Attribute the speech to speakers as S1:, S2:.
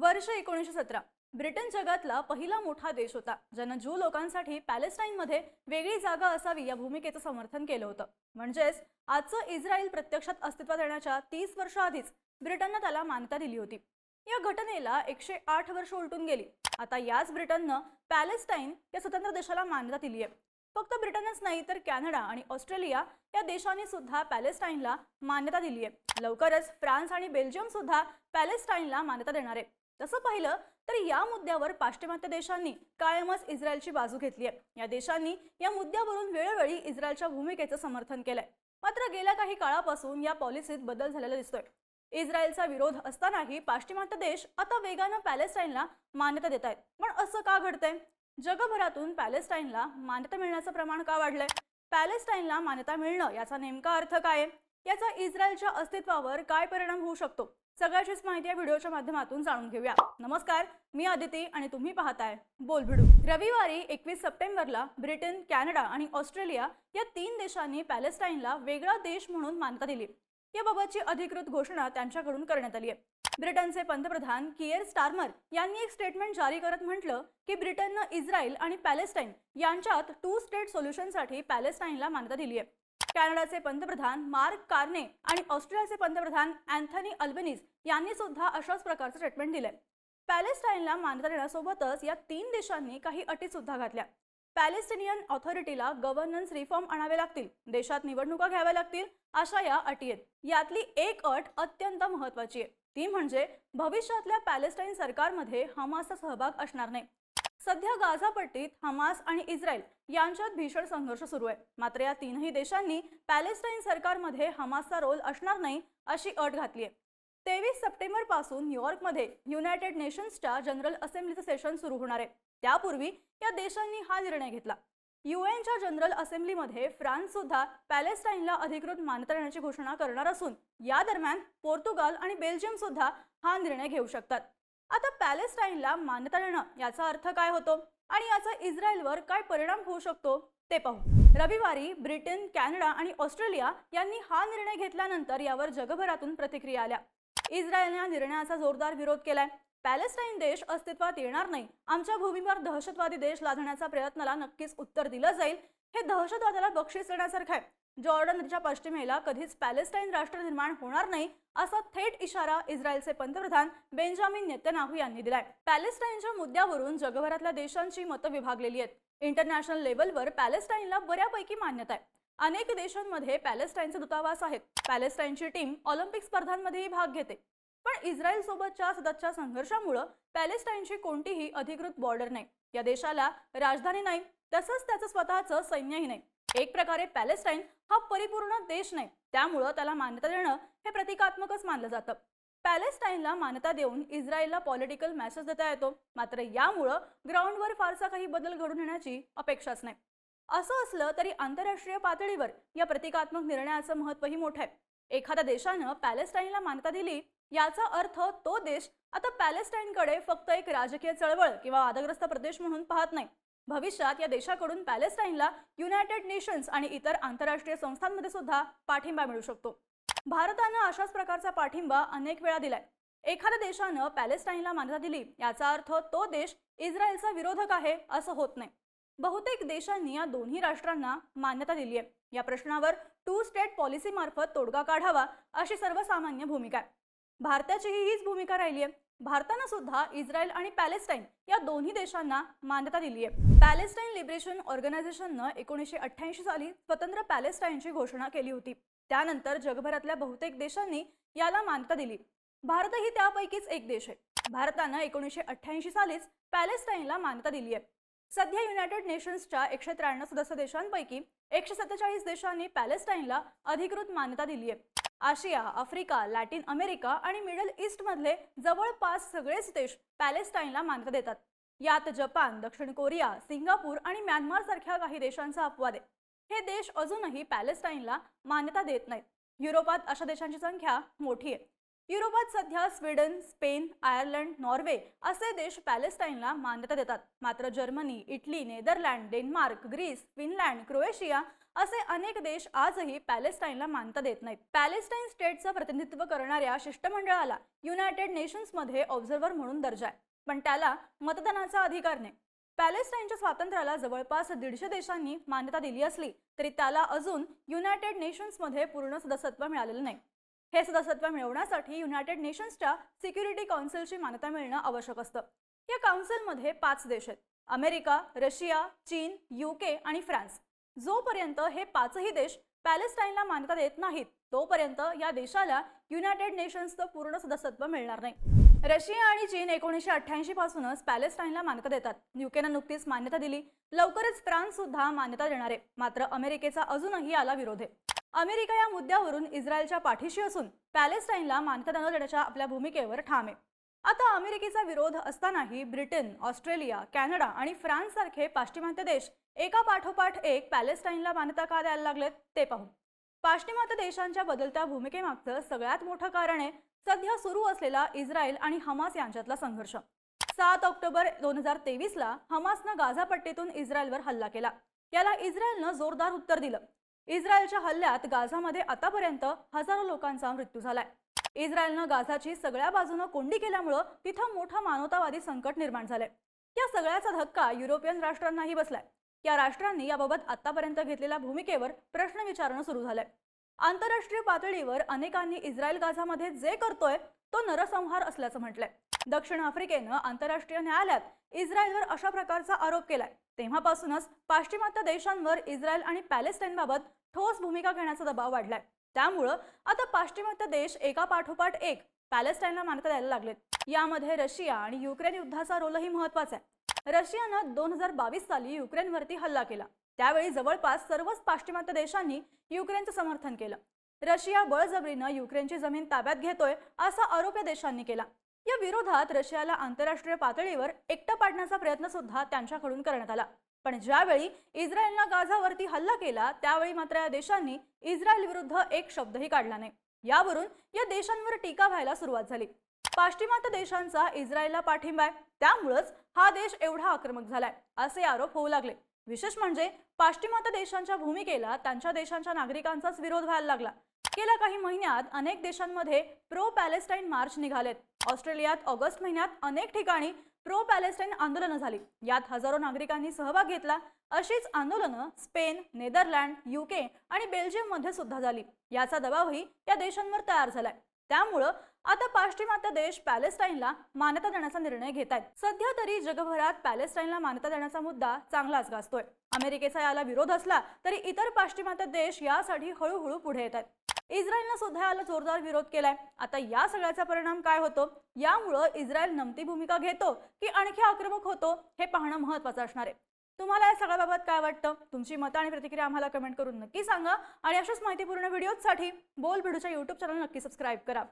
S1: वर्ष एकोणीसशे सतरा. ब्रिटन जगातला पहिला मोठा देश होता ज्यानं ज्यू लोकांसाठी पॅलेस्टाईनमध्ये वेगळी जागा असावी या भूमिकेचं समर्थन केलं होतं. म्हणजेच आजचं इस्रायल प्रत्यक्षात अस्तित्वात येण्याच्या तीस वर्षाआधीच ब्रिटननं त्याला मान्यता दिली होती. या घटनेला एकशे आठ वर्ष उलटून गेली. आता याच ब्रिटननं पॅलेस्टाईन या स्वतंत्र देशाला मान्यता दिली आहे फक्त ब्रिटनच नाही तर कॅनडा आणि ऑस्ट्रेलिया या देशांनी सुद्धा पॅलेस्टाईनला मान्यता दिली आहे लवकरच फ्रान्स आणि बेल्जियम सुद्धा पॅलेस्टाईनला मान्यता देणार. आहे तसं पाहिलं तर या मुद्द्यावर पाश्चिमात्य देशांनी कायमच इस्रायलची बाजू घेतली आहे. या देशांनी या मुद्द्यावरून वेळोवेळी इस्रायलच्या भूमिकेचं समर्थन केलंय. मात्र गेल्या काही काळापासून या पॉलिसीत बदल झालेला दिसतोय. इस्रायलचा विरोध असतानाही पाश्चिमात्य देश आता वेगानं पॅलेस्टाईनला मान्यता देत आहेत. पण असं का घडतंय? जगभरातून पॅलेस्टाईनला मान्यता मिळण्याचं प्रमाण का वाढलंय? पॅलेस्टाईनला मान्यता मिळणं याचा नेमका अर्थ काय आहे? याचा इस्रायलच्या अस्तित्वावर काय परिणाम होऊ शकतो? सगळ्याचीच माहिती या व्हिडिओच्या माध्यमातून जाणून घेऊया. नमस्कार मी आदिती आणि तुम्ही पाहताय बोल भिडू. रविवारी एकवीस सप्टेंबरला ब्रिटन कॅनडा आणि ऑस्ट्रेलिया या तीन देशांनी पॅलेस्टाईनला वेगळा देश म्हणून मान्यता दिली. याबाबतची अधिकृत घोषणा त्यांच्याकडून करण्यात आली आहे. ब्रिटनचे पंतप्रधान किएर स्टार्मर यांनी एक स्टेटमेंट जारी करत म्हटलं की ब्रिटननं इस्रायल आणि पॅलेस्टाईन यांच्यात टू स्टेट सोल्युशनसाठी पॅलेस्टाईनला मान्यता दिली आहे. कॅनडाचे पंतप्रधान मार्क कार्ने आणि ऑस्ट्रेलियाचे पंतप्रधान अँथनी अल्बनीज यांनी सुद्धा अशाच प्रकारचं स्टेटमेंट दिलंय. पॅलेस्टाईनला मान्यता देण्यासोबतच या तीन देशांनी काही अटी सुद्धा घातल्या. पॅलेस्टिनियन ऑथॉरिटीला गव्हर्नन्स रिफॉर्म आणावे लागतील देशात निवडणुका घ्याव्या लागतील अशा या अटी आहेत. यातली एक अट अत्यंत महत्वाची आहे. ती म्हणजे भविष्यातल्या पॅलेस्टाईन सरकारमध्ये हमासचा सहभाग असणार नाही. सध्या गाझापट्टीत हमास आणि इस्रायल यांच्यात भीषण संघर्ष सुरू आहे. मात्र या तीनही देशांनी पॅलेस्टाईन सरकारमध्ये हमासचा रोल असणार नाही अशी अट घातली आहे. तेवीस सप्टेंबरपासून न्यूयॉर्कमध्ये युनायटेड नेशन्सच्या जनरल असेंब्लीचं सेशन सुरू होणार आहे. त्यापूर्वी या देशांनी हा निर्णय घेतला. युएनच्या जनरल असेंब्लीमध्ये फ्रान्स सुद्धा पॅलेस्टाईनला अधिकृत मान्यता देण्याची घोषणा करणार असून या दरम्यान पोर्तुगाल आणि बेल्जियम सुद्धा हा निर्णय घेऊ शकतात. आता पॅलेस्टाईनला मान्यता देणं याचा अर्थ काय होतो? आणि याचा इस्रायलवर काय परिणाम होऊ शकतो? ते पाहू. रविवारी ब्रिटन कॅनडा आणि ऑस्ट्रेलिया यांनी हा निर्णय घेतल्यानंतर यावर जगभरातून प्रतिक्रिया आल्या. इस्रायलने या निर्णयाचा जोरदार विरोध केलाय. पॅलेस्टाईन देश अस्तित्वात येणार नाही. आमच्या भूमीवर दहशतवादी देश लादण्याचा प्रयत्नाला नक्कीच उत्तर दिलं जाईल. हे दहशतवादाला बक्षीस देण्यासारखं आहे. जॉर्डन नदीच्या पश्चिमेला कधीच पॅलेस्टाईन राष्ट्र निर्माण होणार नाही असा थेट इशारा इस्रायलचे पंतप्रधान बेंजामिन नेतन्याहू यांनी दिलाय. पॅलेस्टाईनच्या मुद्द्यावरून जगभरातल्या देशांची मतं विभागलेली आहेत. इंटरनॅशनल लेवलवर पॅलेस्टाईनला बऱ्यापैकी मान्यता आहे. अनेक देशांमध्ये पॅलेस्टाईनचे दूतावास आहेत पॅलेस्टाईनची टीम ऑलिम्पिक स्पर्धांमध्येही भाग घेते. पण इस्रायल सोबतच्या सततच्या संघर्षामुळं पॅलेस्टाईनची कोणतीही अधिकृत बॉर्डर नाही. या देशाला राजधानी नाही. तसंच त्याचं स्वतःचं सैन्यही नाही. एक प्रकारे पॅलेस्टाईन हा परिपूर्ण देश नाही. त्यामुळं त्याला मान्यता देणं हे प्रतिकात्मकच मानलं जातं. पॅलेस्टाईनला मान्यता देऊन इस्रायलला पॉलिटिकल मॅसेज देता येतो. मात्र यामुळं ग्राउंडवर फारसा काही बदल घडून येण्याची अपेक्षाच नाही. असं असलं तरी आंतरराष्ट्रीय पातळीवर या प्रतिकात्मक निर्णयाचं महत्वही मोठं आहे. एखाद्या देशानं पॅलेस्टाईनला मान्यता दिली याचा अर्थ तो देश आता पॅलेस्टाईनकडे फक्त एक राजकीय चळवळ किंवा वादग्रस्त प्रदेश म्हणून पाहत नाही. भविष्यात या देशाकडून पॅलेस्टाईनला युनायटेड नेशन्स आणि इतर आंतरराष्ट्रीय संस्थांमध्ये सुद्धा पाठिंबा मिळू शकतो. भारतानं अशाच प्रकारचा पाठिंबा अनेक वेळा दिलाय. एखाद्या देशानं पॅलेस्टाईनला मान्यता दिली याचा अर्थ तो देश इस्रायलचा विरोधक आहे असं होत नाही. बहुतेक देशांनी या दोन्ही राष्ट्रांना मान्यता दिली आहे. या प्रश्नावर टू स्टेट पॉलिसीमार्फत तोडगा काढावा अशी सर्वसामान्य भूमिका आहे. भारताचीही हीच भूमिका राहिली आहे. भारतानं सुद्धा इस्रायल आणि पॅलेस्टाईन या दोन्ही देशांना मान्यता दिली आहे पॅलेस्टाईन लिबरेशन ऑर्गनायझेशननं एकोणीसशे अठ्ठ्याऐंशी साली स्वतंत्र पॅलेस्टाईनची घोषणा केली होती. त्यानंतर जगभरातल्या बहुतेक देशांनी याला मान्यता दिली. भारतही त्यापैकीच एक देश आहे. भारतानं एकोणीसशे अठ्ठ्याऐंशी सालीच पॅलेस्टाईनला मान्यता दिली आहे सध्या युनायटेड नेशन्सच्या एकशे त्र्याण्णव सदस्य देशांपैकी एकशे सत्तेचाळीस देशांनी पॅलेस्टाईनला अधिकृत मान्यता दिली आहे आशिया आफ्रिका लॅटिन अमेरिका आणि मिडल ईस्टमधले जवळपास सगळेच देश पॅलेस्टाईनला मान्यता देतात. यात जपान दक्षिण कोरिया सिंगापूर आणि म्यानमार सारख्या काही देशांचा अपवाद आहे. हे देश अजूनही पॅलेस्टाईनला मान्यता देत नाहीत. युरोपात अशा देशांची संख्या मोठी आहे. युरोपात सध्या स्वीडन स्पेन आयर्लंड नॉर्वे असे देश पॅलेस्टाईनला मान्यता देतात. मात्र Germany Italy Netherland Denmark Greece Finland Croatia असे अनेक देश आजही पॅलेस्टाईनला मान्यता देत नाहीत. पॅलेस्टाईन स्टेटचं प्रतिनिधित्व करणाऱ्या शिष्टमंडळाला युनायटेड नेशन्समध्ये ऑब्झर्व्हर म्हणून दर्जा आहे. पण त्याला मतदानाचा अधिकार नाही. पॅलेस्टाईनच्या स्वातंत्र्याला जवळपास दीडशे देशांनी मान्यता दिली असली तरी त्याला अजून युनायटेड नेशन्समध्ये पूर्ण सदस्यत्व मिळालेलं नाही. हे सदस्यत्व मिळवण्यासाठी युनायटेड नेशन्सच्या सिक्युरिटी काउन्सिलची मान्यता मिळणं आवश्यक असतं. या काउन्सिलमध्ये पाच देश आहेत. अमेरिका रशिया चीन युके आणि फ्रान्स. जोपर्यंत हे पाचही देश पॅलेस्टाईनला मान्यता देत नाहीत तोपर्यंत या देशाला युनायटेड नेशन्सचं पूर्ण सदस्यत्व मिळणार नाही. रशिया आणि चीन एकोणीसशे अठ्ठ्याऐंशी पासूनच पॅलेस्टाईनला मान्यता देतात. युकेनं नुकतीच मान्यता दिली. लवकरच फ्रान्स सुद्धा मान्यता देणार. आहे मात्र अमेरिकेचा अजूनही याला विरोध आहे. अमेरिका या मुद्द्यावरून इस्रायलच्या पाठीशी असून पॅलेस्टाईनला मान्यता न देण्याच्या आपल्या भूमिकेवर ठाम आहे. आता अमेरिकेचा विरोध असतानाही ब्रिटन ऑस्ट्रेलिया कॅनडा आणि फ्रान्स सारखे पाश्चिमात्य देश एका पाठोपाठ एक पॅलेस्टाईनला मान्यता का द्यायला लागलेत ते पाहू. पाश्चिमात्य देशांच्या बदलत्या भूमिकेमागचं सगळ्यात मोठं कारण आहे सध्या सुरू असलेला इस्रायल आणि हमास यांच्यातला संघर्ष. सात ऑक्टोबर दोन हजार तेवीसला हमासनं गाझापट्टीतून इस्रायलवर हल्ला केला. याला इस्रायलनं जोरदार उत्तर दिलं. इस्रायलच्या हल्ल्यात गाझामध्ये आतापर्यंत हजारो लोकांचा मृत्यू झालाय. इस्रायलनं गाझाची सगळ्या बाजूनं कोंडी केल्यामुळं तिथं मोठं मानवतावादी संकट निर्माण झालंय. या सगळ्याचा धक्का युरोपियन राष्ट्रांनाही बसलाय. या राष्ट्रांनी याबाबत आतापर्यंत घेतलेल्या भूमिकेवर प्रश्न विचारणं सुरू झालंय. आंतरराष्ट्रीय पातळीवर अनेकांनी इस्रायल गाझामध्ये जे करतोय तो नरसंहार असल्याचं म्हटलंय. दक्षिण आफ्रिकेनं आंतरराष्ट्रीय न्यायालयात इस्रायलवर अशा प्रकारचा आरोप केलाय. तेव्हापासूनच पाश्चिमात्य देशांवर इस्रायल आणि पॅलेस्टाईनबाबत ठोस भूमिका घेण्याचा दबाव वाढलाय. त्यामुळं आता पाश्चिमात्य देश एका पाठोपाठ एक पॅलेस्टाईनला मान्यता द्यायला लागलेत. यामध्ये रशिया आणि युक्रेन युद्धाचा रोलही महत्त्वाचा आहे. रशियानं दोन हजार बावीस साली युक्रेनवरती हल्ला केला. त्यावेळी जवळपास सर्वच पाश्चिमात्य देशांनी युक्रेनचं समर्थन केलं. रशिया बळजबरीनं युक्रेनची जमीन ताब्यात घेतोय असा आरोप या देशांनी केला. या विरोधात रशियाला आंतरराष्ट्रीय पातळीवर एकटं पाडण्याचा प्रयत्न सुद्धा त्यांच्याकडून करण्यात आला. पण ज्यावेळी इस्रायलनं गाझावरती हल्ला केला त्यावेळी मात्र या देशांनी इस्रायल विरुद्ध एक शब्दही काढला नाही. यावरून या देशांवर टीका व्हायला सुरुवात झाली. पाश्चिमात्य देशांचा इस्रायलला पाठिंबा आहे. त्यामुळंच हा देश एवढा आक्रमक झालाय असे आरोप होऊ लागले. विशेष म्हणजे पाश्चिमात्य देशांच्या भूमिकेला त्यांच्या देशांच्या नागरिकांचाच विरोध व्हायला लागला. गेल्या काही महिन्यात अनेक देशांमध्ये प्रो पॅलेस्टाईन मार्च निघालेत. ऑस्ट्रेलियात ऑगस्ट महिन्यात अनेक ठिकाणी प्रो पॅलेस्टाईन आंदोलनं झाली. यात हजारो नागरिकांनी सहभाग घेतला. अशीच आंदोलनं स्पेन नेदरलँड युके आणि बेल्जियममध्ये सुद्धा झाली. याचा दबावही या देशांवर तयार झालाय. त्यामुळं आता पाश्चिमात्य देश पॅलेस्टाईनला मान्यता देण्याचा निर्णय घेत आहेत सध्या तरी जगभरात पॅलेस्टाईनला मान्यता देण्याचा मुद्दा चांगलाच गाजतोय. अमेरिकेचा याला विरोध असला तरी इतर पाश्चिमात्य देश यासाठी हळूहळू पुढे येत आहेत इस्रायलनं सुद्धा याला जोरदार विरोध केलाय. आता या सगळ्याचा परिणाम काय होतो? यामुळं इस्रायल नमती भूमिका घेतो की आणखी आक्रमक होतो हे पाहणं महत्वाचं असणार आहे. तुम्हाला या सगळ्याबाबत काय वाटतं? तुमची मतं आणि प्रतिक्रिया आम्हाला कमेंट करून नक्की सांगा. आणि अशाच माहितीपूर्ण व्हिडिओसाठी बोल भिडूच्या युट्यूब चॅनल नक्की सबस्क्राईब करा.